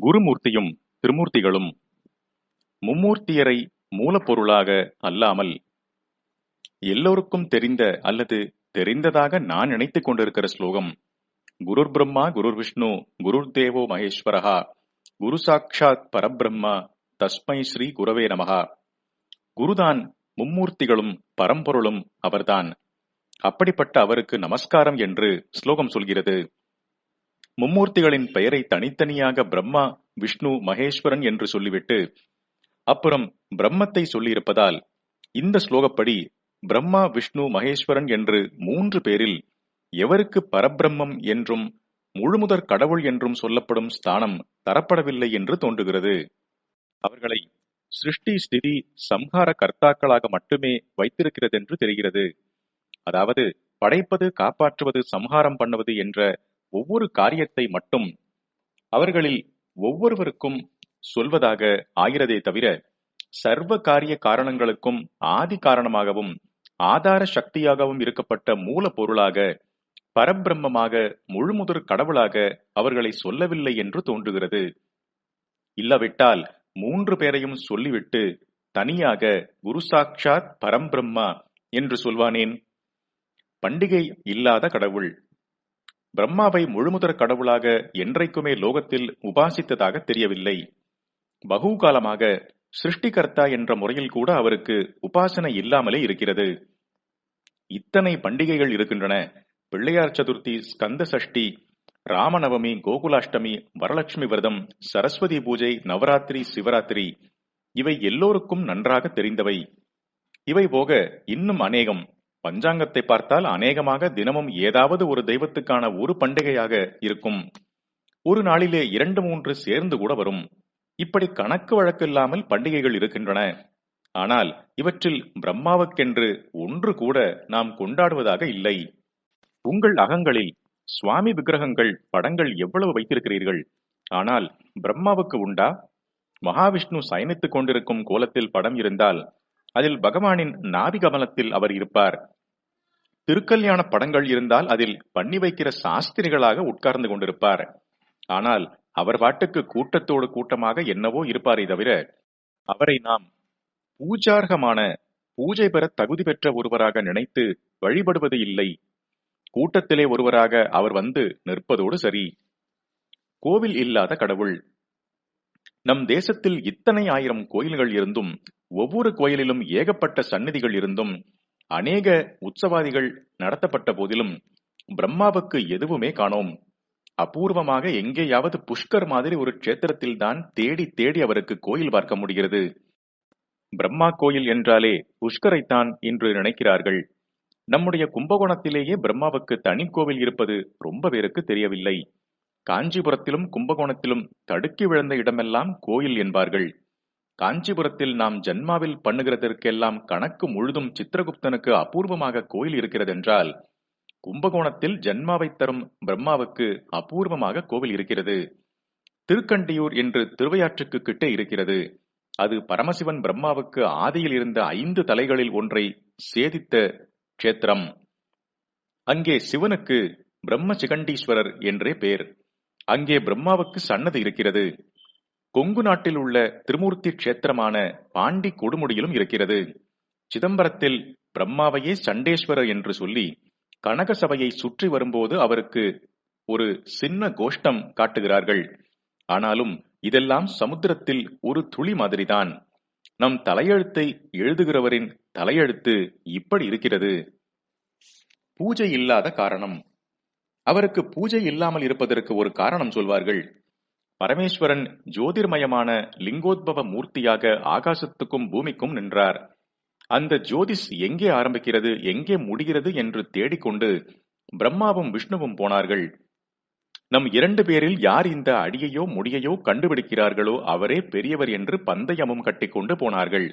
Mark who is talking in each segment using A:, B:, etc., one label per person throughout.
A: குருமூர்த்தியும் திருமூர்த்திகளும் மும்மூர்த்தியரை மூலப்பொருளாக அல்லாமல் எல்லோருக்கும் தெரிந்த அல்லது தெரிந்ததாக நான் நினைத்துக் கொண்டிருக்கிற ஸ்லோகம் குருர் பிரம்மா குருர் விஷ்ணு குருர் தேவோ மகேஸ்வரஹா குரு சாட்சாத் பரபிரம்மா தஸ்மை ஸ்ரீ குரவே நமகா குருதான் மும்மூர்த்திகளும் பரம்பொருளும் அவர்தான். அப்படிப்பட்ட அவருக்கு நமஸ்காரம் என்று ஸ்லோகம் சொல்கிறது. மும்மூர்த்திகளின் பெயரை தனித்தனியாக பிரம்மா விஷ்ணு மகேஸ்வரன் என்று சொல்லிவிட்டு அப்புறம் பிரம்மத்தை சொல்லியிருப்பதால் இந்த ஸ்லோகப்படி பிரம்மா விஷ்ணு மகேஸ்வரன் என்று மூன்று பேரில் எவருக்கு பரபிரம்மம் என்றும் முழுமுதற் கடவுள் என்றும் சொல்லப்படும் ஸ்தானம் தரப்படவில்லை என்று தோன்றுகிறது. அவர்களை சிருஷ்டி ஸ்திதி சம்ஹார கர்த்தாக்களாக மட்டுமே வைத்திருக்கிறது என்று தெரிகிறது. அதாவது படைப்பது காப்பாற்றுவது சம்ஹாரம் பண்ணுவது என்ற ஒவ்வொரு காரியத்தை மட்டும் அவர்களில் ஒவ்வொருவருக்கும் சொல்வதாக ஆகிறதே தவிர சர்வ காரிய காரணங்களுக்கும் ஆதி காரணமாகவும் ஆதார சக்தியாகவும் இருக்கப்பட்ட மூல பொருளாக பரபிரம்மமாக முழுமுதற் கடவுளாக அவர்களை சொல்லவில்லை என்று தோன்றுகிறது. இல்லாவிட்டால் மூன்று பேரையும் சொல்லிவிட்டு தனியாக குரு சாட்சாத் பரம்பிரம்மா என்று சொல்வானேன்? பண்டிகை இல்லாத கடவுள். பிரம்மாவை முழுமுதற் கடவுளாக என்றைக்குமே லோகத்தில் உபாசித்ததாக தெரியவில்லை. பகுகாலமாக சிருஷ்டிகர்த்தா என்ற முறையில் கூட அவருக்கு உபாசனை இல்லாமலே இருக்கிறது. இத்தனை பண்டிகைகள் இருக்கின்றன. பிள்ளையார் சதுர்த்தி ஸ்கந்த சஷ்டி ராமநவமி கோகுலாஷ்டமி வரலட்சுமி விரதம் சரஸ்வதி பூஜை நவராத்திரி சிவராத்திரி இவை எல்லோருக்கும் நன்றாக தெரிந்தவை. இவை போக இன்னும் அநேகம் பஞ்சாங்கத்தை பார்த்தால் அநேகமாக தினமும் ஏதாவது ஒரு தெய்வத்துக்கான ஒரு பண்டிகையாக இருக்கும். ஒரு நாளிலே இரண்டு மூன்று சேர்ந்து கூட வரும். இப்படி கணக்கு வழக்கில்லாமல் பண்டிகைகள் இருக்கின்றன. ஆனால் இவற்றில் பிரம்மாவுக்கென்று ஒன்று கூட நாம் கொண்டாடுவதாக இல்லை. உங்கள் அகங்களில் சுவாமி விக்கிரகங்கள் படங்கள் எவ்வளவு வைத்திருக்கிறீர்கள்? ஆனால் பிரம்மாவுக்கு உண்டா? மகாவிஷ்ணு சயனித்துக் கொண்டிருக்கும் கோலத்தில் படம் இருந்தால் அதில் பகவானின் நாதி கமலத்தில் அவர் இருப்பார். திருக்கல்யாண படங்கள் இருந்தால் அதில் பண்ணி வைக்கிற சாஸ்திரிகளாக உட்கார்ந்து கொண்டிருப்பார். ஆனால் அவர் பாட்டுக்கு கூட்டத்தோடு கூட்டமாக என்னவோ இருப்பாரே தவிர அவரை நாம் பூஜார்கமான பூஜை பெற தகுதி பெற்ற ஒருவராக நினைத்து வழிபடுவது இல்லை. கூட்டத்திலே ஒருவராக அவர் வந்து நிற்பதோடு சரி. கோவில் இல்லாத கடவுள். நம் தேசத்தில் இத்தனை ஆயிரம் கோயில்கள் இருந்தும் ஒவ்வொரு கோயிலிலும் ஏகப்பட்ட சந்நிதிகள் இருந்தும் அநேக உற்சவாதிகள் நடத்தப்பட்ட போதிலும் பிரம்மாவுக்கு எதுவுமே காணோம். அபூர்வமாக எங்கேயாவது புஷ்கர் மாதிரி ஒரு க்ஷேத்திரத்தில் தான் தேடி தேடி அவருக்கு கோயில் பார்க்க முடிகிறது. பிரம்மா கோயில் என்றாலே புஷ்கரைத்தான் இன்று நினைக்கிறார்கள். நம்முடைய கும்பகோணத்திலேயே பிரம்மாவுக்கு தனி கோவில் இருப்பது ரொம்ப பேருக்கு தெரியவில்லை. காஞ்சிபுரத்திலும் கும்பகோணத்திலும் தடுக்கி விழுந்த இடமெல்லாம் கோயில் என்பார்கள். காஞ்சிபுரத்தில் நாம் ஜன்மாவில் பண்ணுகிறதற்கெல்லாம் கணக்கு முழுதும் சித்திரகுப்தனுக்கு அபூர்வமாக கோயில் இருக்கிறதென்றால் கும்பகோணத்தில் ஜன்மாவை தரும் பிரம்மாவுக்கு அபூர்வமாக கோவில் இருக்கிறது. திருக்கண்டியூர் என்று திருவையாற்றுக்கு கிட்டே இருக்கிறது. அது பரமசிவன் பிரம்மாவுக்கு ஆதியில் இருந்த ஐந்து தலைகளில் ஒன்றை சேதித்த க்ஷேத்திரம். அங்கே சிவனுக்கு பிரம்ம சிகண்டீஸ்வரர் என்றே பேர். அங்கே பிரம்மாவுக்கு சன்னதி இருக்கிறது. கொங்கு நாட்டில் உள்ள திருமூர்த்தி க்ஷேத்திரமான பாண்டி கொடுமுடியிலும் இருக்கிறது. சிதம்பரத்தில் பிரம்மாவையே சண்டேஸ்வரர் என்று சொல்லி கனக சபையை சுற்றி வரும்போது அவருக்கு ஒரு சின்ன கோஷ்டம் காட்டுகிறார்கள். ஆனாலும் இதெல்லாம் சமுத்திரத்தில் ஒரு துளி மாதிரிதான். நம் தலையெழுத்தை எழுதுகிறவரின் தலையெழுத்து இப்படி இருக்கிறது. பூஜை இல்லாத காரணம். அவருக்கு பூஜை இல்லாமல் இருப்பதற்கு ஒரு காரணம் சொல்வார்கள். பரமேஸ்வரன் ஜோதிர்மயமான லிங்கோத்பவ மூர்த்தியாக ஆகாசத்துக்கும் பூமிக்கும் நின்றார். அந்த ஜோதிஷ் எங்கே ஆரம்பிக்கிறது எங்கே முடிகிறது என்று தேடிக்கொண்டு பிரம்மாவும் விஷ்ணுவும் போனார்கள். நம் இரண்டு பேரில் யார் இந்த அடியையோ முடியையோ கண்டுபிடிக்கிறார்களோ அவரே பெரியவர் என்று பந்தயமும் கட்டிக்கொண்டு போனார்கள்.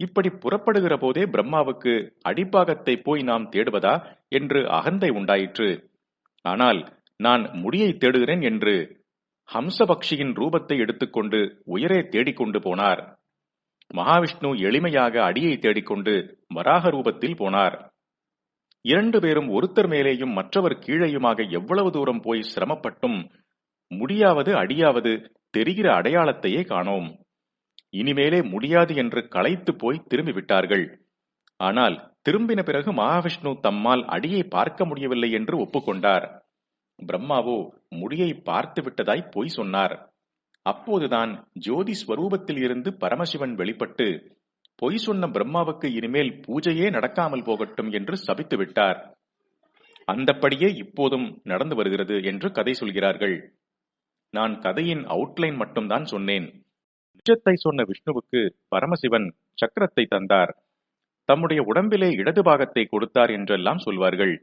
A: இப்படி புறப்படுகிற போதே பிரம்மாவுக்கு அடிப்பாகத்தை போய் நாம் தேடுவதா என்று அகந்தை உண்டாயிற்று. ஆனால் நான் முடியை தேடுகிறேன் என்று ஹம்சபக்ஷியின் ரூபத்தை எடுத்துக்கொண்டு உயரே தேடிக்கொண்டு போனார். மகாவிஷ்ணு எளிமையாக அடியை தேடிக்கொண்டு வராக ரூபத்தில் போனார். இரண்டு பேரும் ஒருத்தர் மேலேயும் மற்றவர் கீழேயுமாக எவ்வளவு தூரம் போய் சிரமப்பட்டும் முடியாவது அடியாவது தெரிகிற அடையாளத்தையே காணோம். இனிமேலே முடியாது என்று களைத்து போய் திரும்பி விட்டார்கள் ஆனால் திரும்பின பிறகு மகாவிஷ்ணு தம்மால் அடியை பார்க்க முடியவில்லை என்று ஒப்புக்கொண்டார். பிரம்மாவோ முடியை பார்த்து விட்டதாய் பொய் சொன்னார். அப்போதுதான் ஜோதி ஸ்வரூபத்தில் இருந்து பரமசிவன் வெளிப்பட்டு பொய் சொன்ன பிரம்மாவுக்கு இனிமேல் பூஜையே நடக்காமல் போகட்டும் என்று சபித்து விட்டார். அந்தப்படியே இப்போதும் நடந்து வருகிறது என்று கதை சொல்கிறார்கள். நான் கதையின் அவுட்லைன் மட்டும்தான் சொன்னேன். நிஜத்தை சொன்ன விஷ்ணுவுக்கு பரமசிவன் சக்கரத்தை தந்தார். தம்முடைய உடம்பிலே இடது பாகத்தை கொடுத்தார் என்றெல்லாம் சொல்வார்கள்.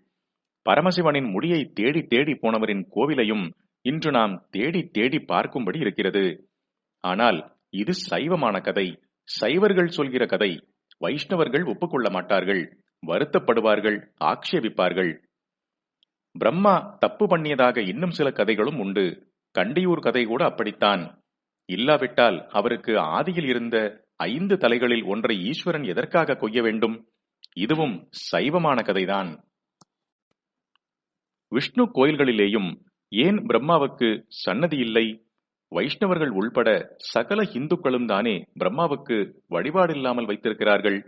A: பரமசிவனின் முடியை தேடி தேடி போனவரின் கோவிலையும் இன்று நாம் தேடி தேடி பார்க்கும்படி இருக்கிறது. ஆனால் இது சைவமான கதை. சைவர்கள் சொல்கிற கதை. வைஷ்ணவர்கள் ஒப்புக்கொள்ள மாட்டார்கள். வருத்தப்படுவார்கள். ஆக்ஷேபிப்பார்கள். பிரம்மா தப்பு பண்ணியதாக இன்னும் சில கதைகளும் உண்டு. கண்டியூர் கதை கூட அப்படித்தான். இல்லாவிட்டால் அவருக்கு ஆதியில் இருந்த ஐந்து தலைகளில் ஒன்றை ஈஸ்வரன் எதற்காக கொய்ய வேண்டும்? இதுவும் சைவமான கதைதான். விஷ்ணு கோயில்களிலேயும் ஏன் பிரம்மாவுக்கு சன்னதி இல்லை? வைஷ்ணவர்கள் உள்பட சகல இந்துக்களும் தானே பிரம்மாவுக்கு வழிபாடில்லாமல் வைத்திருக்கிறார்கள்.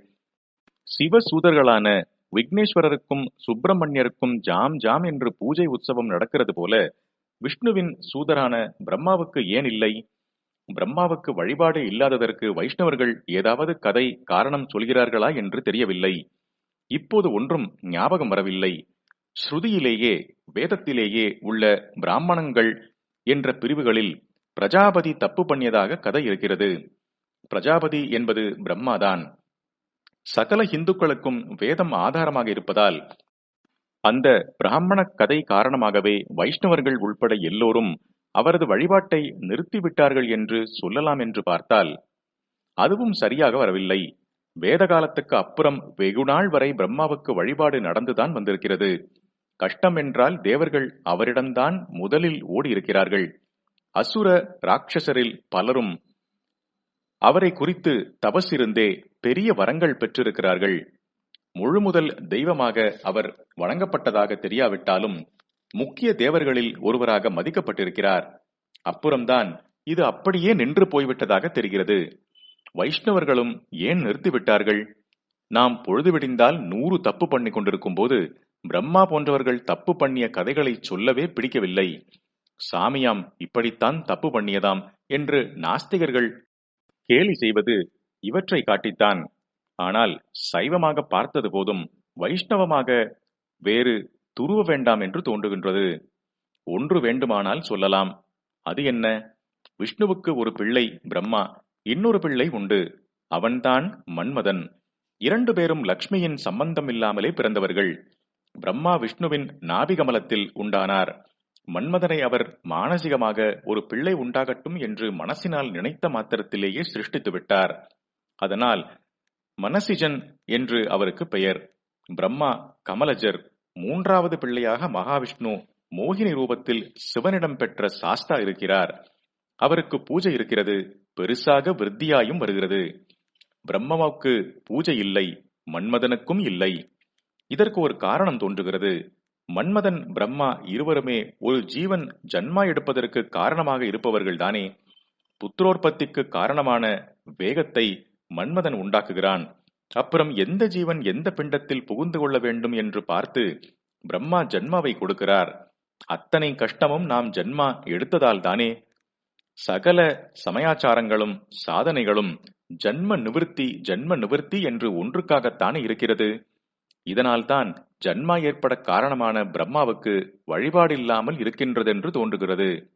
A: சிவசூதர்களான விக்னேஸ்வரருக்கும் சுப்பிரமணியருக்கும் ஜாம் ஜாம் என்று பூஜை உற்சவம் நடக்கிறது போல விஷ்ணுவின் சூதரான பிரம்மாவுக்கு ஏன் இல்லை? பிரம்மாவுக்கு வழிபாடு இல்லாததற்கு வைஷ்ணவர்கள் ஏதாவது கதை காரணம் சொல்கிறார்களா என்று தெரியவில்லை. இப்போது ஒன்றும் ஞாபகம் வரவில்லை. ஸ்ருதியிலேயே வேதத்திலேயே உள்ள பிராமணங்கள் என்ற பிரிவுகளில் பிரஜாபதி தப்பு பண்ணியதாக கதை இருக்கிறது. பிரஜாபதி என்பது பிரம்மாதான். சகல இந்துக்களுக்கும் வேதம் ஆதாரமாக இருப்பதால் அந்த பிராமண கதை காரணமாகவே வைஷ்ணவர்கள் உள்பட எல்லோரும் அவரது வழிபாட்டை நிறுத்திவிட்டார்கள் என்று சொல்லலாம் என்று பார்த்தால் அதுவும் சரியாக வரவில்லை. வேத காலத்துக்கு அப்புறம் வெகுநாள் வரை பிரம்மாவுக்கு வழிபாடு நடந்துதான் வந்திருக்கிறது. கஷ்டம் என்றால் தேவர்கள் அவரிடம்தான் முதலில் ஓடி இருக்கிறார்கள் அசுர ராட்சசரில் பலரும் அவரை குறித்து தபசிருந்தே பெரிய வரங்கள் பெற்றிருக்கிறார்கள். முழுமுதல் தெய்வமாக அவர் வணங்கப்பட்டதாக தெரியாவிட்டாலும் முக்கிய தேவர்களில் ஒருவராக மதிக்கப்பட்டிருக்கிறார். அப்புறம்தான் இது அப்படியே நின்று போய்விட்டதாக தெரிகிறது. வைஷ்ணவர்களும் ஏன் நிறுத்திவிட்டார்கள்? நாம் பொழுது விடிந்தால் நூறு தப்பு பண்ணி கொண்டிருக்கும் போது பிரம்மா போன்றவர்கள் தப்பு பண்ணிய கதைகளை சொல்லவே பிடிக்கவில்லை. சாமியாம் இப்படித்தான் தப்பு பண்ணியதாம் என்று நாஸ்திகர்கள் கேலி செய்வது இவற்றை காட்டித்தான். ஆனால் சைவமாக பார்த்தது போதும் வைஷ்ணவமாக வேறு துருவ வேண்டாம் என்று தோன்றுகின்றது. ஒன்று வேண்டுமானால் சொல்லலாம். அது என்ன? விஷ்ணுவுக்கு ஒரு பிள்ளை பிரம்மா. இன்னொரு பிள்ளை உண்டு. அவன்தான் மன்மதன். இரண்டு பேரும் லக்ஷ்மியின் சம்பந்தம் இல்லாமலே பிறந்தவர்கள். பிரம்மா விஷ்ணுவின் நாபிகமலத்தில் உண்டானார். மன்மதனை அவர் மானசீகமாக ஒரு பிள்ளை உண்டாகட்டும் என்று மனசினால் நினைத்த மாத்திரத்திலேயே சிருஷ்டித்து விட்டார். அதனால் மனசிஜன் என்று அவருக்கு பெயர். பிரம்மா கமலஜர் மூன்றாவது பிள்ளையாக மகாவிஷ்ணு மோகினி ரூபத்தில் சிவனிடம் பெற்ற சாஸ்தா இருக்கிறார். அவருக்கு பூஜை இருக்கிறது பெருசாக விருத்தியாயும் வருகிறது. பிரம்மவுக்கு பூஜை இல்லை மன்மதனுக்கும் இல்லை. இதற்கு ஒரு காரணம் தோன்றுகிறது. மன்மதன் பிரம்மா இருவருமே ஒரு ஜீவன் ஜன்மா எடுப்பதற்கு காரணமாக இருப்பவர்கள்தானே புத்திரோற்பத்திக்கு காரணமான வேகத்தை மன்மதன் உண்டாக்குகிறான். அப்புறம் எந்த ஜீவன் எந்த பிண்டத்தில் புகுந்து கொள்ள வேண்டும் என்று பார்த்து பிரம்மா ஜன்மாவை கொடுக்கிறார். அத்தனை கஷ்டமும் நாம் ஜன்மா எடுத்ததால் தானே. சகல சமயாச்சாரங்களும் சாதனைகளும் ஜன்ம நிவிருத்தி ஜன்ம நிவிருத்தி என்று ஒன்றுக்காகத்தானே இருக்கிறது. இதனால்தான் ஜன்மா ஏற்பட காரணமான பிரம்மாவுக்கு வழிபாடில்லாமல் இருக்கின்றதென்று தோன்றுகிறது.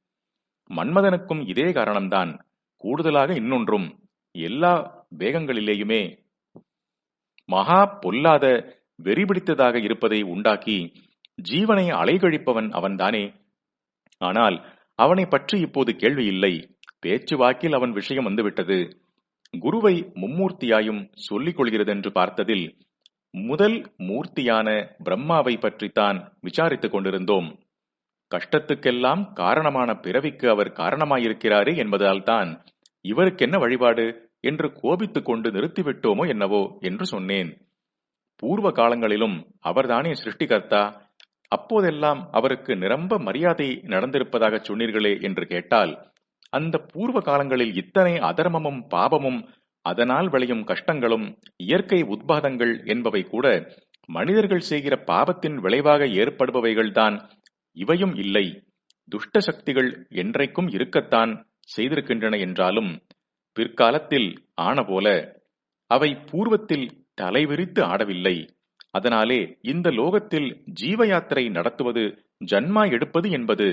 A: மன்மதனுக்கும் இதே காரணம்தான். கூடுதலாக இன்னொன்றும் எல்லா வேகங்களிலேயுமே. மகா பொல்லாத வெறிபிடித்ததாக இருப்பதை உண்டாக்கி ஜீவனை அலைகழிப்பவன் அவன்தானே. ஆனால் அவனை பற்றி இப்போது கேள்வி இல்லை. பேச்சு வாக்கில் அவன் விஷயம் வந்துவிட்டது. குருவை மும்மூர்த்தியாயும் சொல்லிக் கொள்கிறதென்று பார்த்ததில் முதல் மூர்த்தியான பிரம்மாவை பற்றித்தான் விசாரித்துக் கொண்டிருந்தோம். கஷ்டத்துக்கெல்லாம் காரணமான பிறவிக்கு அவர் காரணமாயிருக்கிறாரே என்பதால் தான் இவருக்கென்ன வழிபாடு என்று கோபித்துக் கொண்டு நிறுத்திவிட்டோமோ என்னவோ என்று சொன்னேன். பூர்வ காலங்களிலும் அவர்தானே சிருஷ்டிகர்த்தா அப்போதெல்லாம் அவருக்கு நிரம்ப மரியாதை நடந்திருப்பதாக சொன்னீர்களே என்று கேட்டால் அந்த பூர்வ காலங்களில் இத்தனை அதர்மமும் பாபமும் அதனால் விளையும் கஷ்டங்களும் இயற்கை உத்பாதங்கள் என்பவை கூட மனிதர்கள் செய்கிற பாவத்தின் விளைவாக ஏற்படுபவைகள்தான். இவையும் இல்லை. துஷ்ட சக்திகள் என்றைக்கும் இருக்கத்தான் செய்திருக்கின்றன என்றாலும் பிற்காலத்தில் ஆன போல அவை பூர்வத்தில் தலைவிரித்து ஆடவில்லை. அதனாலே இந்த லோகத்தில் ஜீவ யாத்திரை நடத்துவது ஜன்மா எடுப்பது என்பது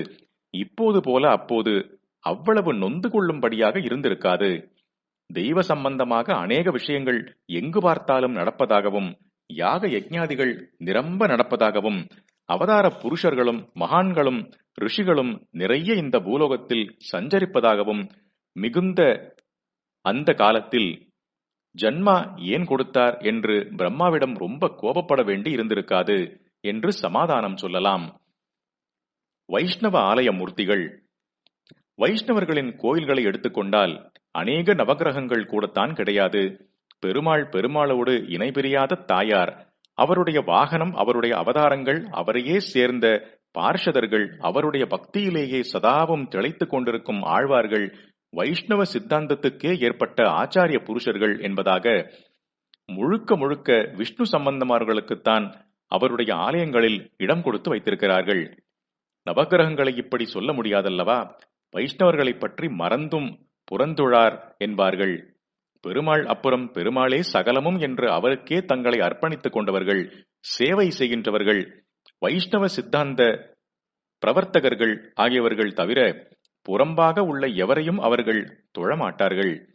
A: இப்போது போல அப்போது அவ்வளவு நொந்து கொள்ளும்படியாக இருந்திருக்காது. தெய்வ சம்பந்தமாக அநேக விஷயங்கள் எங்கு பார்த்தாலும் நடப்பதாகவும் யாக யஜ்ஞாதிகள் நிரம்ப நடப்பதாகவும் அவதார புருஷர்களும் மகான்களும் ரிஷிகளும் நிறைய இந்த பூலோகத்தில் சஞ்சரிப்பதாகவும் மிகுந்த அந்த காலத்தில் ஜன்மா ஏன் கொடுத்தார் என்று பிரம்மாவிடம் ரொம்ப கோபப்பட வேண்டி இருந்திருக்காது என்று சமாதானம் சொல்லலாம். வைஷ்ணவ ஆலய மூர்த்திகள் வைஷ்ணவர்களின் கோயில்களை எடுத்துக்கொண்டால் அநேக நவகிரகங்கள் கூடத்தான் கிடையாது. பெருமாள் பெருமாளோடு இணை பிரியாத தாயார் அவருடைய வாகனம் அவருடைய அவதாரங்கள் அவரையே சேர்ந்த பார்ஷதர்கள் அவருடைய பக்தியிலேயே சதாவும் திளைத்துக் கொண்டிருக்கும் ஆழ்வார்கள் வைஷ்ணவ சித்தாந்தத்துக்கே ஏற்பட்ட ஆச்சாரிய புருஷர்கள் என்பதாக முழுக்க முழுக்க விஷ்ணு சம்பந்தமார்களுக்குத்தான் அவருடைய ஆலயங்களில் இடம் கொடுத்து வைத்திருக்கிறார்கள். நவகிரகங்களை இப்படி சொல்ல முடியாதல்லவா? வைஷ்ணவர்களை பற்றி மறந்தும் புறந்துழார் என்பார்கள். பெருமாள் அப்புறம் பெருமாளே சகலமும் என்று அவருக்கே தங்களை அர்ப்பணித்துக் கொண்டவர்கள் சேவை செய்கின்றவர்கள் வைஷ்ணவ சித்தாந்த பிரவர்த்தகர்கள் ஆகியவர்கள் தவிர புறம்பாக உள்ள எவரையும் அவர்கள் தொழமாட்டார்கள்.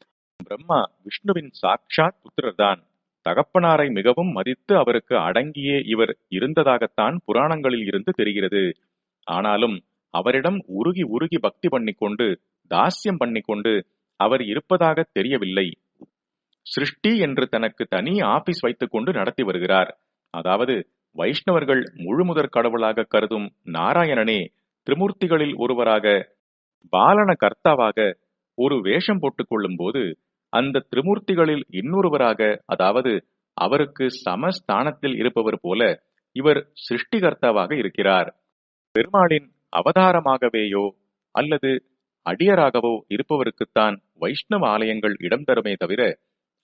A: பிரம்மா விஷ்ணுவின் சாட்சாத் புத்திரர்தான். தகப்பனாரை மிகவும் மதித்து அவருக்கு அடங்கியே இவர் இருந்ததாகத்தான் புராணங்களில் இருந்து தெரிகிறது. ஆனாலும் அவரிடம் உருகி உருகி பக்தி பண்ணிக்கொண்டு தாஸ்யம் பண்ணிக்கொண்டு அவர் இருப்பதாக தெரியவில்லை. சிருஷ்டி என்று தனக்கு தனி ஆபீஸ் வைத்துக்கொண்டு நடத்தி வருகிறார். அதாவது வைஷ்ணவர்கள் முழுமுதற் கடவுளாக கருதும் நாராயணனே திரிமூர்த்திகளில் ஒருவராக பாலன கர்த்தாவாக ஒரு வேஷம் போட்டுக் கொள்ளும் போது அந்த திரிமூர்த்திகளில் இன்னொருவராக அதாவது அவருக்கு சமஸ்தானத்தில் இருப்பவர் போல இவர் சிருஷ்டிகர்த்தாவாக இருக்கிறார். பெருமாளின் அவதாரமாகவேயோ அல்லது அடியராகவோ இருப்பவருக்குத்தான் வைஷ்ணவ ஆலயங்கள் இடம் தருமே தவிர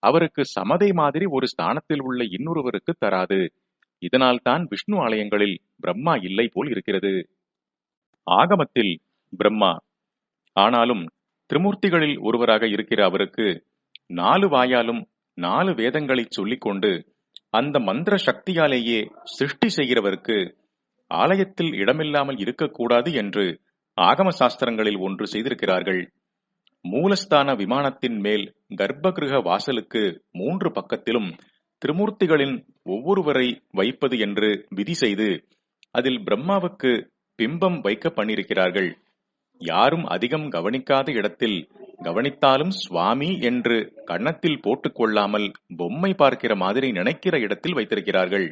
A: அவருக்கு சமதை மாதிரி ஒரு ஸ்தானத்தில் உள்ள இன்னொருவருக்கு தராது. இதனால் தான் விஷ்ணு ஆலயங்களில் பிரம்மா இல்லை போல் இருக்கிறது. ஆகமத்தில் பிரம்மா. ஆனாலும் திரிமூர்த்திகளில் ஒருவராக இருக்கிற அவருக்கு நாலு வாயாலும் நாலு வேதங்களை சொல்லிக்கொண்டு அந்த மந்திர சக்தியாலேயே சிருஷ்டி செய்கிறவருக்கு ஆலயத்தில் இடமில்லாமல் இருக்கக்கூடாது என்று ஆகம சாஸ்திரங்களில் ஒன்று செய்திருக்கிறார்கள். மூலஸ்தான விமானத்தின் மேல் கர்ப்பகிருக வாசலுக்கு மூன்று பக்கத்திலும் திருமூர்த்திகளின் ஒவ்வொருவரை வைப்பது என்று விதி செய்து அதில் பிரம்மாவுக்கு பிம்பம் வைக்க பண்ணியிருக்கிறார்கள். யாரும் அதிகம் கவனிக்காத இடத்தில் கவனித்தாலும் சுவாமி என்று கன்னத்தில் போட்டுக்கொள்ளாமல் பொம்மை பார்க்கிற மாதிரி நினைக்கிற இடத்தில் வைத்திருக்கிறார்கள்.